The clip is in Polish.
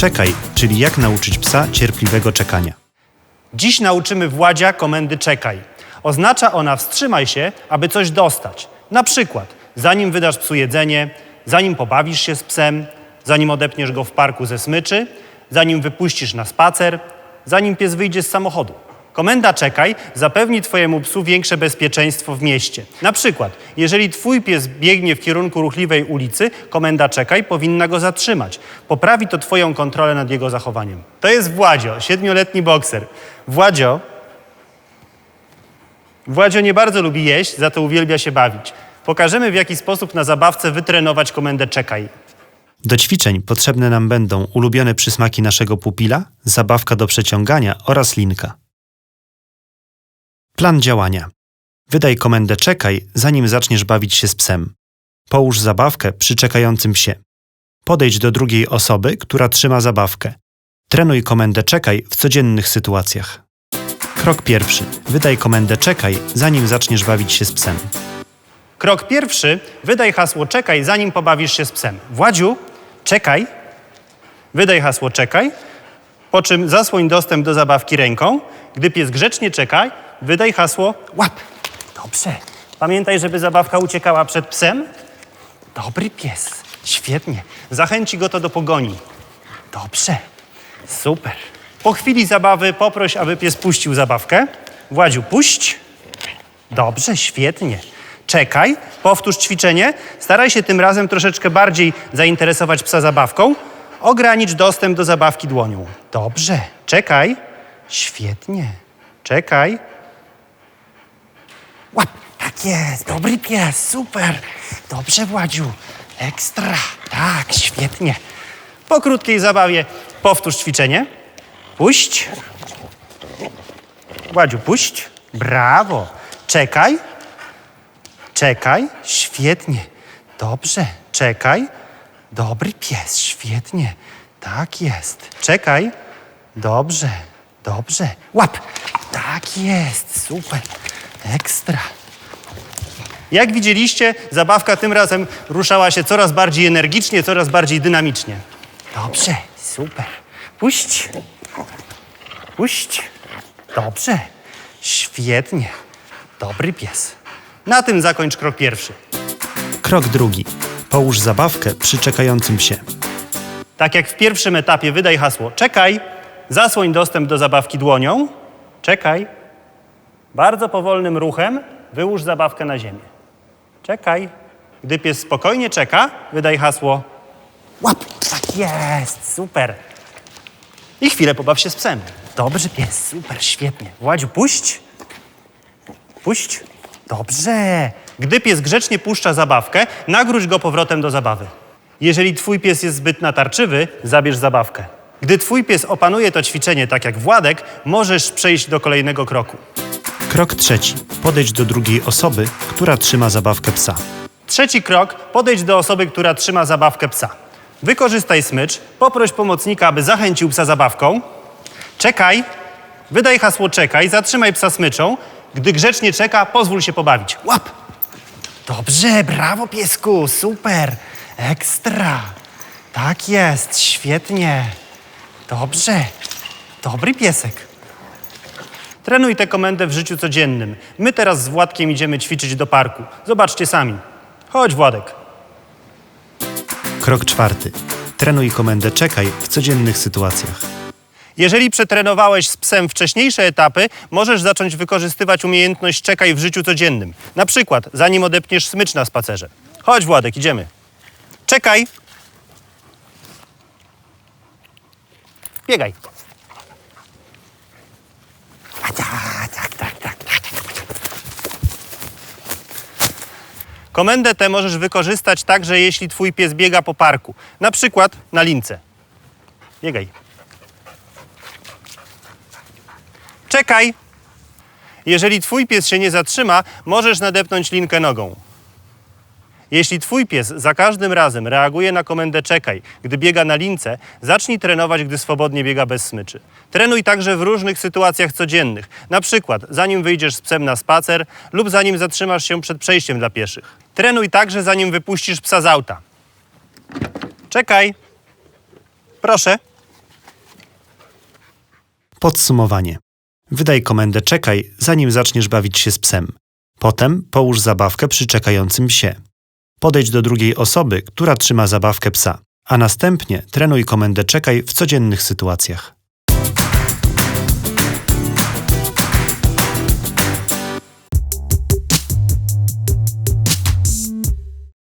Czekaj, czyli jak nauczyć psa cierpliwego czekania. Dziś nauczymy Władzia komendy czekaj. Oznacza ona wstrzymaj się, aby coś dostać. Na przykład, zanim wydasz psu jedzenie, zanim pobawisz się z psem, zanim odepniesz go w parku ze smyczy, zanim wypuścisz na spacer, zanim pies wyjdzie z samochodu. Komenda czekaj zapewni Twojemu psu większe bezpieczeństwo w mieście. Na przykład, jeżeli Twój pies biegnie w kierunku ruchliwej ulicy, komenda czekaj powinna go zatrzymać. Poprawi to Twoją kontrolę nad jego zachowaniem. To jest Władzio, siedmioletni bokser. Władzio Władzio nie bardzo lubi jeść, za to uwielbia się bawić. Pokażemy, w jaki sposób na zabawce wytrenować komendę czekaj. Do ćwiczeń potrzebne nam będą ulubione przysmaki naszego pupila, zabawka do przeciągania oraz linka. Plan działania. Wydaj komendę czekaj, zanim zaczniesz bawić się z psem. Połóż zabawkę przy czekającym psie. Podejdź do drugiej osoby, która trzyma zabawkę. Trenuj komendę czekaj w codziennych sytuacjach. Krok pierwszy. Wydaj komendę czekaj, zanim zaczniesz bawić się z psem. Krok pierwszy. Wydaj hasło czekaj, zanim pobawisz się z psem. Władziu, czekaj. Wydaj hasło czekaj, po czym zasłoń dostęp do zabawki ręką. Gdy pies grzecznie czeka, wydaj hasło łap. Dobrze. Pamiętaj, żeby zabawka uciekała przed psem. Dobry pies. Świetnie. Zachęci go to do pogoni. Dobrze. Super. Po chwili zabawy poproś, aby pies puścił zabawkę. Władziu, puść. Dobrze, świetnie. Czekaj, powtórz ćwiczenie. Staraj się tym razem troszeczkę bardziej zainteresować psa zabawką. Ogranicz dostęp do zabawki dłonią. Dobrze, czekaj. Świetnie. Czekaj. Tak jest, dobry pies, super. Dobrze, Władziu. Ekstra. Tak, świetnie. Po krótkiej zabawie powtórz ćwiczenie. Puść. Władziu, puść. Brawo. Czekaj. Czekaj. Świetnie. Dobrze. Czekaj. Dobry pies. Świetnie. Tak jest. Czekaj. Dobrze. Dobrze. Łap. Tak jest. Super. Ekstra. Jak widzieliście, zabawka tym razem ruszała się coraz bardziej energicznie, coraz bardziej dynamicznie. Dobrze. Super. Puść. Puść. Dobrze. Świetnie. Dobry pies. Na tym zakończ krok pierwszy. Krok drugi. Połóż zabawkę przy czekającym psie. Tak jak w pierwszym etapie wydaj hasło czekaj, zasłoń dostęp do zabawki dłonią, czekaj. Bardzo powolnym ruchem wyłóż zabawkę na ziemię. Czekaj. Gdy pies spokojnie czeka, wydaj hasło łap. Tak jest, super. I chwilę pobaw się z psem. Dobrze pies, super, świetnie. Władziu, puść. Puść. Dobrze. Gdy pies grzecznie puszcza zabawkę, nagróź go powrotem do zabawy. Jeżeli twój pies jest zbyt natarczywy, zabierz zabawkę. Gdy twój pies opanuje to ćwiczenie tak jak Władek, możesz przejść do kolejnego kroku. Krok trzeci. Podejdź do drugiej osoby, która trzyma zabawkę psa. Trzeci krok, podejdź do osoby, która trzyma zabawkę psa. Wykorzystaj smycz, poproś pomocnika, aby zachęcił psa zabawką. Czekaj, wydaj hasło czekaj, zatrzymaj psa smyczą. Gdy grzecznie czeka, pozwól się pobawić. Łap! Dobrze, brawo piesku, super, ekstra. Tak jest, świetnie. Dobrze, dobry piesek. Trenuj tę komendę w życiu codziennym. My teraz z Władkiem idziemy ćwiczyć do parku. Zobaczcie sami. Chodź, Władek. Krok czwarty. Trenuj komendę czekaj w codziennych sytuacjach. Jeżeli przetrenowałeś z psem wcześniejsze etapy, możesz zacząć wykorzystywać umiejętność czekaj w życiu codziennym. Na przykład, zanim odepniesz smycz na spacerze. Chodź, Władek, idziemy. Czekaj. Biegaj. Tak, tak, tak. Komendę tę możesz wykorzystać także, jeśli twój pies biega po parku. Na przykład na lince. Biegaj. Czekaj! Jeżeli twój pies się nie zatrzyma, możesz nadepnąć linkę nogą. Jeśli twój pies za każdym razem reaguje na komendę czekaj, gdy biega na lince, zacznij trenować, gdy swobodnie biega bez smyczy. Trenuj także w różnych sytuacjach codziennych, na przykład zanim wyjdziesz z psem na spacer lub zanim zatrzymasz się przed przejściem dla pieszych. Trenuj także zanim wypuścisz psa z auta. Czekaj. Proszę. Podsumowanie. Wydaj komendę czekaj, zanim zaczniesz bawić się z psem. Potem połóż zabawkę przy czekającym psie. Podejdź do drugiej osoby, która trzyma zabawkę psa, a następnie trenuj komendę czekaj w codziennych sytuacjach.